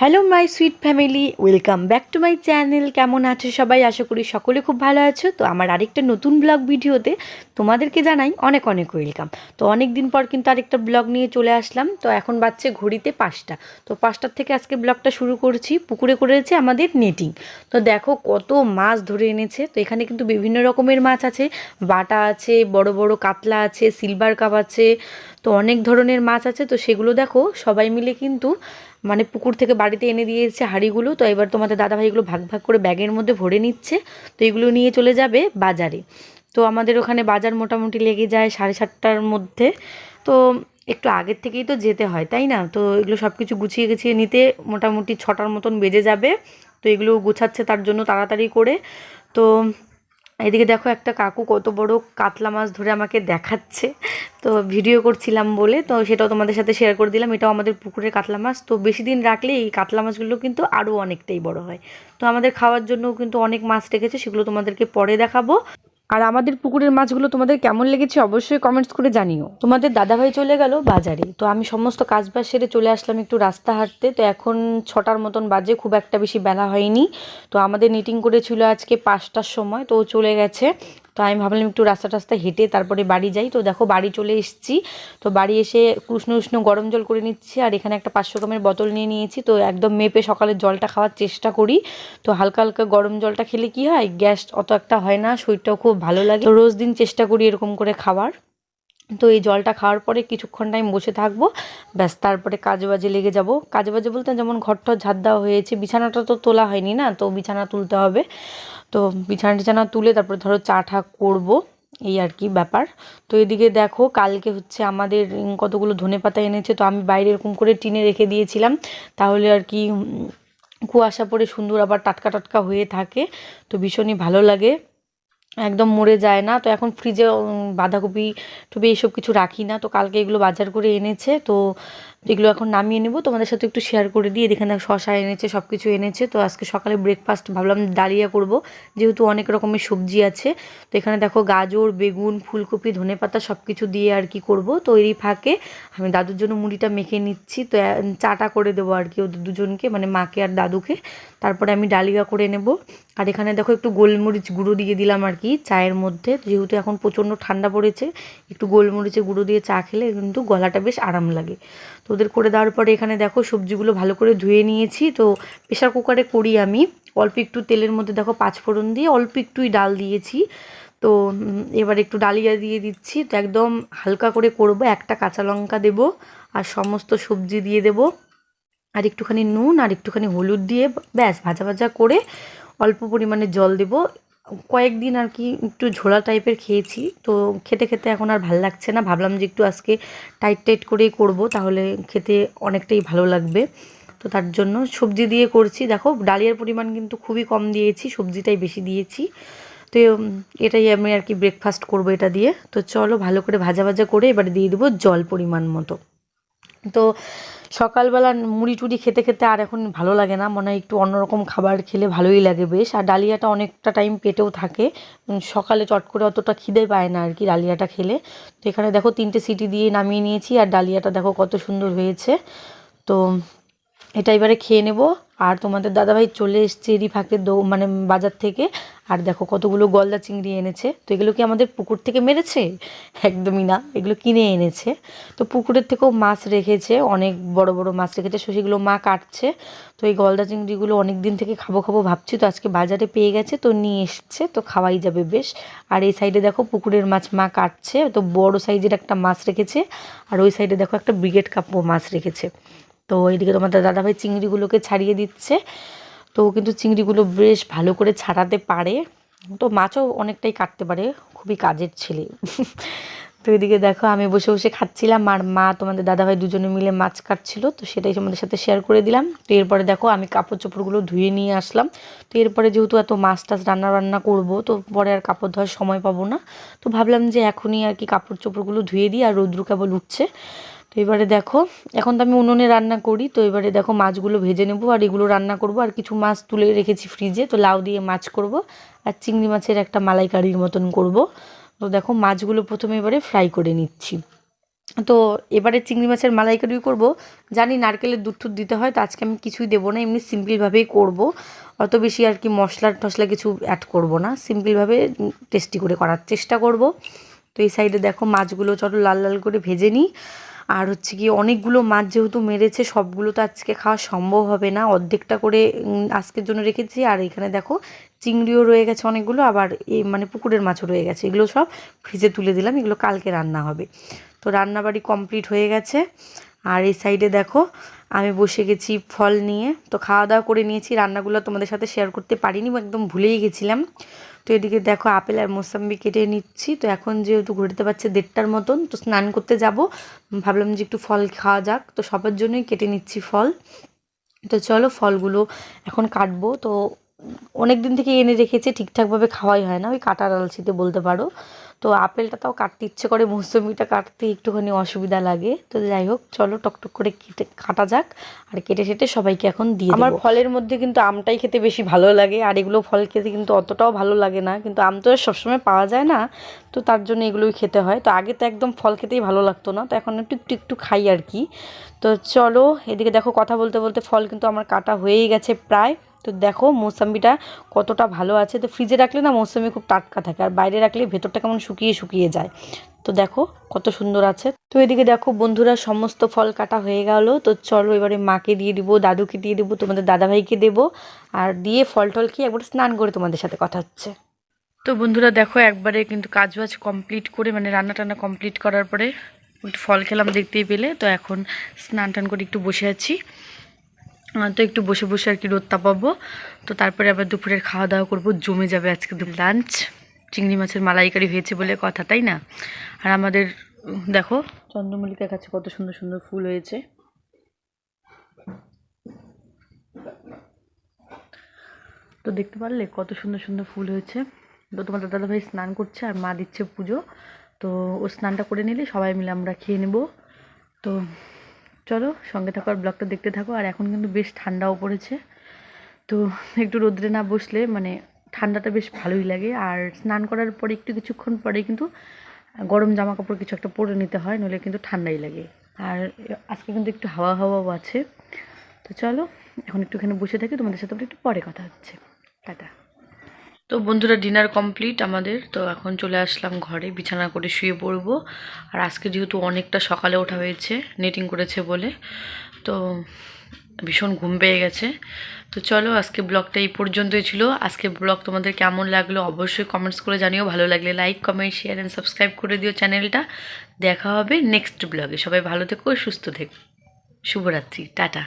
Hello my sweet family welcome back to my channel কেমন আছো সবাই? আশা করি সকলে খুব ভালো আছো। তো আমার আরেকটা নতুন ব্লগ ভিডিওতে তোমাদেরকে জানাই অনেক অনেক ওয়েলকাম তো অনেক দিন পর কিন্তু আরেকটা ব্লগ নিয়ে চলে আসলাম। তো এখন বাচ্চে ঘড়িতে পাঁচটা। তো পাঁচটার থেকে আজকে ব্লগটা শুরু করছি। পুকুরে করেছে আমাদের নেটিং তো দেখো কত মাছ ধরে এনেছে। তো এখানে কিন্তু বিভিন্ন রকমের মাছ আছে। বাটা আছে, বড় বড় কাতলা আছে সিলভার কাপ আছে। তো অনেক ধরনের মাছ আছে। তো সেগুলো দেখো সবাই মিলে কিন্তু মানে পুকুর থেকে বাড়িতে এনে দিয়েছে হাঁড়িগুলো, তো এবার তোমাদের দাদাভাইগুলো ভাগ ভাগ করে ব্যাগের মধ্যে ভরে নিচ্ছে, তো এগুলো নিয়ে চলে যাবে বাজারে। তো আমাদের ওখানে বাজার মোটামুটি লেগে যায় সাড়ে সাতটার মধ্যে, তো একটু আগের থেকেই তো যেতে হয়, তাই না? তো এগুলো সব কিছু গুছিয়ে গেছিয়ে নিতে মোটামুটি ছটার মতন বেজে যাবে, তো এগুলো গুছাচ্ছে তার জন্য তাড়াতাড়ি করে। তো এদিকে দেখো একটা কাকু কত বড় কাতলা মাছ ধরে আমাকে দেখাচ্ছে। তো ভিডিও করছিলাম বলে, তো সেটাও তোমাদের সাথে শেয়ার করে দিলাম। এটাও আমাদের পুকুরের কাতলা মাছ। তো বেশি দিন রাখলে এই কাতলা মাছগুলো কিন্তু আরও অনেকটাই বড় হয়। তো আমাদের খাওয়ার জন্যও কিন্তু অনেক মাছ রেখেছে, সেগুলো তোমাদেরকে পরে দেখাবো। আর আমাদের পুকুরের মাছগুলো তোমাদের কেমন লেগেছে অবশ্যই কমেন্টস করে জানিও। তোমাদের দাদাভাই চলে গেল বাজারে, তো আমি সমস্ত কাজ বাজ সেরে চলে আসলাম একটু রাস্তা হাঁটতে, তো এখন ছটার মতন বাজে, খুব একটা বেশি বেলা হয়নি। তো আমাদের নিটিং করেছিল আজকে পাঁচটার সময়, তো ও চলে গেছে। তো আমি ভাবলাম একটু রাস্তা টাস্তা হেঁটে তারপরে বাড়ি যাই। তো দেখো বাড়ি চলে এসেছি। তো বাড়ি এসে উষ্ণ উষ্ণ গরম জল করে নিচ্ছি আর এখানে একটা পাঁচশো গ্রামের বোতল নিয়ে নিয়েছি। তো একদম মেপে সকালে জলটা খাওয়ার চেষ্টা করি। তো হালকা হালকা গরম জলটা খেলে কি হয়? গ্যাস অত একটা হয় না, শরীরটাও খুব ভালো লাগে। তো রোজ দিন চেষ্টা করি এরকম করে খাওয়ার। তো এই জলটা খাওয়ার পরে কিছুক্ষণ টাইম বসে থাকব। ব্যাস, তারপরে কাজে বাজে লেগে যাব। কাজে বাজে বলতে যেমন ঘরটা ঝাড় দেওয়া হয়েছে, বিছানাটা তো তোলা হয়নি না, তো বিছানা তুলতে হবে। তো বিছানা টিছানা তুলে তারপরে ধরো চা ঠা করব, এই আর কি ব্যাপার। তো এদিকে দেখো, কালকে হচ্ছে আমাদের কতগুলো ধনে পাতা এনেছে, তো আমি বাইরে এরকম করে টিনে রেখে দিয়েছিলাম। তাহলে আর কি কুয়াশা পড়ে সুন্দর আবার টাটকা টাটকা হয়ে থাকে, তো ভীষণই ভালো লাগে। একদম মরে যায় না। তো এখন ফ্রিজে বাঁধাকপি টুপি এইসব কিছু রাখি না। তো কালকে এগুলো বাজার করে এনেছে। তো এগুলো এখন নামিয়ে নেব। তোমাদের সাথে একটু শেয়ার করে দিই। এখানে শশা এনেছে সব কিছু এনেছে। তো আজকে সকালে ব্রেকফাস্ট ভাবলাম ডালিয়া করব। যেহেতু অনেক রকমের সবজি আছে। তো এখানে দেখো গাজর, বেগুন, ফুলকপি ধনেপাতা সব কিছু দিয়ে আর কি করব। তো এরই ফাঁকে আমি দাদুর জন্য মুড়িটা মেখে নিচ্ছি। তো চাটা করে দেবো আর কি ওদের দুজনকে মানে মাকে আর দাদুকে। তারপরে আমি ডালিয়া করে নেব। আর এখানে দেখো একটু গোলমরিচ গুঁড়ো দিয়ে দিলাম আর কি চায়ের মধ্যে। যেহেতু এখন প্রচণ্ড ঠান্ডা পড়েছে, একটু গোলমরিচের গুঁড়ো দিয়ে চা খেলে কিন্তু গলাটা বেশ আরাম লাগে। তো ওদের করে দেওয়ার পরে এখানে দেখো সবজিগুলো ভালো করে ধুয়ে নিয়েছি। তো প্রেশার কুকারে করি আমি। অল্প একটু তেলের মধ্যে দেখো পাঁচফোড়ন দিয়ে অল্প একটুই ডাল দিয়েছি। তো এবার একটু ডালিয়া দিয়ে দিচ্ছি। তো একদম হালকা করে করব। একটা কাঁচা লঙ্কা দেবো আর সমস্ত সবজি দিয়ে দেবো। আর একটুখানি নুন আর একটুখানি হলুদ দিয়ে ব্যাস ভাজা ভাজা করে অল্প পরিমাণে জল দেব। কয়েকদিন আর কি একটু ঝোলা টাইপের খেয়েছি। তো খেতে খেতে এখন আর ভালো লাগছে না। ভাবলাম যে একটু আজকে টাইট টাইট করেই করব, তাহলে খেতে অনেকটাই ভালো লাগবে। তো তার জন্য সবজি দিয়ে করছি। দেখো, ডালিয়ার পরিমাণ কিন্তু খুবই কম দিয়েছি, সবজিটাই বেশি দিয়েছি। তো এটাই আমি আর কি ব্রেকফাস্ট করব এটা দিয়ে। তো চলো ভালো করে ভাজা ভাজা করে এবারে দিয়ে দেবো জল পরিমাণ মতো। তো সকালবেলা মুড়ি টুড়ি খেতে খেতে আর এখন ভালো লাগে না। মনে হয় একটু অন্যরকম খাবার খেলে ভালোই লাগে বেশ। আর ডালিয়াটা অনেকটা টাইম পেটেও থাকে। সকালে চট করে অতটা খিদে পায় না আর কি ডালিয়াটা খেলে। তো এখানে দেখো তিনটে সিটি দিয়ে নামিয়ে নিয়েছি। আর ডালিয়াটা দেখো কত সুন্দর হয়েছে। তো এটা এবারে খেয়ে নেব। আর তোমাদের দাদাভাই চলে এসছে এরই ফাঁকে দৌ মানে বাজার থেকে। আর দেখো কতগুলো গলদা চিংড়ি এনেছে। তো এগুলো কি আমাদের পুকুর থেকে মেরেছে? একদমই না, এগুলো কিনে এনেছে। তো পুকুরের থেকেও মাছ রেখেছে, অনেক বড় বড় মাছ রেখেছে তো সেগুলো মা কাটছে। তো এই গলদা চিংড়িগুলো অনেক দিন থেকে খাব খাব ভাবছি, তো আজকে বাজারে পেয়ে গেছে, তো নিয়ে এসছে, তো খাওয়াই যাবে বেশ। আর এই সাইডে দেখো পুকুরের মাছ মা কাটছে, তো বড় সাইজের একটা মাছ রেখেছে, আর ওই সাইডে দেখো একটা ব্রিগেড কাপও মাছ রেখেছে। তো এইদিকে তোমাদের দাদাভাই চিংড়িগুলোকে ছাড়িয়ে দিচ্ছে। তো কিন্তু চিংড়িগুলো বেশ ভালো করে ছাড়াতে পারে। তো মাছও অনেকটাই কাটতে পারে, খুবই কাজের ছেলে। তো এদিকে দেখো, আমি বসে বসে খাচ্ছিলাম আর মা তোমাদের দাদাভাই দুজনে মিলে মাছ কাটছিল, তো সেটাই তোমাদের সাথে শেয়ার করে দিলাম। তো এরপরে দেখো, আমি কাপড় চোপড়গুলো ধুয়ে নিয়ে আসলাম। তো এরপরে যেহেতু এত মাছ টাছ রান্না বান্না করব, তো পরে আর কাপড় ধোয়ার সময় পাবো না। তো ভাবলাম যে এখনই আর কি কাপড় চোপড়গুলো ধুয়ে দিই আর রৌদ্র কেবল উঠছে। এবারে দেখো, এখন তো আমি উনুনে রান্না করি, তো এবারে দেখো মাছগুলো ভেজে নেব আর এগুলো রান্না করব আর কিছু মাছ তুলে রেখেছি ফ্রিজে তো লাউ দিয়ে মাছ করব আর চিংড়ি মাছের একটা মালাইকারির মতন করব। তো দেখো মাছগুলো প্রথমে এবারে ফ্রাই করে নিচ্ছি। তো এবারে চিংড়ি মাছের মালাইকারি করব। জানি নারকেলের দুধ টুধ দিতে হয়, তো আজকে আমি কিছুই দেবো না, এমনি সিম্পলভাবেই করব। অত বেশি আর কি মশলা টশলা কিছু অ্যাড করব না সিম্পলভাবে টেস্টি করে করার চেষ্টা করব। তো এই সাইডে দেখো মাছগুলো চলো লাল লাল করে ভেজে নিই। আর হচ্ছে কি অনেকগুলো মাছ যেহেতু মেরেছে, সবগুলো তো আজকে খাওয়া সম্ভব হবে না। অর্ধেকটা করে আজকের জন্য রেখেছি। আর এখানে দেখো চিংড়িও রয়ে গেছে অনেকগুলো, আবার এই মানে পুকুরের মাছও রয়ে গেছে। এগুলো সব ফ্রিজে তুলে দিলাম, এগুলো কালকে রান্না হবে। তো রান্নাবাড়ি কমপ্লিট হয়ে গেছে। আর এই সাইডে দেখো আমি বসে গেছি ফল নিয়ে। তো খাওয়া দাওয়া করে নিয়েছি, রান্নাগুলো তোমাদের সাথে শেয়ার করতে পারিনি, একদম ভুলেই গেছিলাম। তো এদিকে দেখো আপেল আর মোসাম্বি কেটে নিচ্ছি। তো এখন যেহেতু ঘুরতে পারছে দেড়টার মতন, তো স্নান করতে যাব। ভাবলাম যে একটু ফল খাওয়া যাক, তো সবার জন্যই কেটে নিচ্ছি ফল। তো চলো ফলগুলো এখন কাটবো। তো অনেক দিন থেকে এনে রেখেছে, ঠিকঠাকভাবে খাওয়াই হয় না, ওই কাটার আলসিতে বলতে পারো। তো আপেলটা তাও কাটতে ইচ্ছে করে মৌসুমিটা কাটতে একটুখানি অসুবিধা লাগে। তো যাই হোক চলো টকটক করে কেটে কাটা যাক আর কেটে সেটে সবাইকে এখন দিয়ে আমার ফলের মধ্যে কিন্তু আমটাই খেতে বেশি ভালো লাগে আর এগুলো ফল খেতে কিন্তু অতটাও ভালো লাগে না। কিন্তু আম তো আর সবসময় পাওয়া যায় না তো তার জন্য এগুলোই খেতে হয়। তো আগে তো একদম ফল খেতেই ভালো লাগতো না তো এখন একটু একটু একটু খাই আর কি। তো চলো এদিকে দেখো কথা বলতে বলতে ফল কিন্তু আমার কাটা হয়েই গেছে প্রায়। তো দেখো মৌসাম্বিটা কতটা ভালো আছে। তো ফ্রিজে রাখলে না মৌসাম্বি খুব টাটকা থাকে আর বাইরে রাখলে ভেতরটা কেমন শুকিয়ে শুকিয়ে যায়। তো দেখো কত সুন্দর আছে। তো এদিকে দেখো বন্ধুরা সমস্ত ফল কাটা হয়ে গেল। তো চলো এবারে মাকে দিয়ে দিব, দাদুকে দিয়ে দিব, তোমাদের দাদাভাইকে দেবো আর দিয়ে ফল টল খেয়ে একবার স্নান করে তোমাদের সাথে কথা হচ্ছে। তো বন্ধুরা দেখো একবারে কিন্তু কাজ বাজ কমপ্লিট করে মানে রান্না টান্না কমপ্লিট করার পরে একটু ফল খেলাম দেখতেই পেলে। তো এখন স্নান টান করে একটু বসে আছি। তো একটু বসে বসে আর কি রোদ তাপাবো। তো তারপরে আবার দুপুরের খাওয়া দাওয়া করব। জমে যাবে আজকে লাঞ্চ চিংড়ি মাছের মালাইকারি হয়েছে বলে কথা, তাই না? আর আমাদের, দেখো, চন্দ্রমল্লিকার কাছে কত সুন্দর সুন্দর ফুল হয়েছে। তো দেখতে পারলে কত সুন্দর সুন্দর ফুল হয়েছে। তো তোমাদের দাদাভাই স্নান করছে আর মা দিচ্ছে পুজো। তো ও স্নানটা করে নিলে সবাই মিলে আমরা খেয়ে নেব। তো চলো সঙ্গে থাকো আর ব্লগটা দেখতে থাকো। আর এখন কিন্তু বেশ ঠান্ডাও পড়েছে। তো একটু রোদ্রে না বসলে মানে ঠান্ডাটা বেশ ভালোই লাগে। আর স্নান করার পরে একটু কিছুক্ষণ পরে কিন্তু গরম জামা কাপড় কিছু একটা পরে নিতে হয়, নইলে কিন্তু ঠান্ডাই লাগে। আর আজকে কিন্তু একটু হাওয়া হাওয়াও আছে। তো চলো এখন একটুখানি বসে থাকি, তোমাদের সাথে একটু পরে কথা হচ্ছে। টাটা। তো বন্ধুরা ডিনার কমপ্লিট আমাদের, তো এখন চলে আসলাম ঘরে, বিছানা করে শুয়ে পড়ব। আর আজকে যেহেতু অনেকটা সকালে ওঠা হয়েছে নেটিং করেছে বলে, তো ভীষণ ঘুম পেয়ে গেছে। তো চলো আজকে ব্লগটা এই পর্যন্তই ছিল। আজকে ব্লগ তোমাদের কেমন লাগল অবশ্যই কমেন্টস করে জানিও। ভালো লাগলে like comment share and subscribe করে দিও চ্যানেলটা দেখা হবে নেক্সট ব্লগে সবাই ভালো থেকো, সুস্থ থেকো। শুভরাত্রি। টাটা।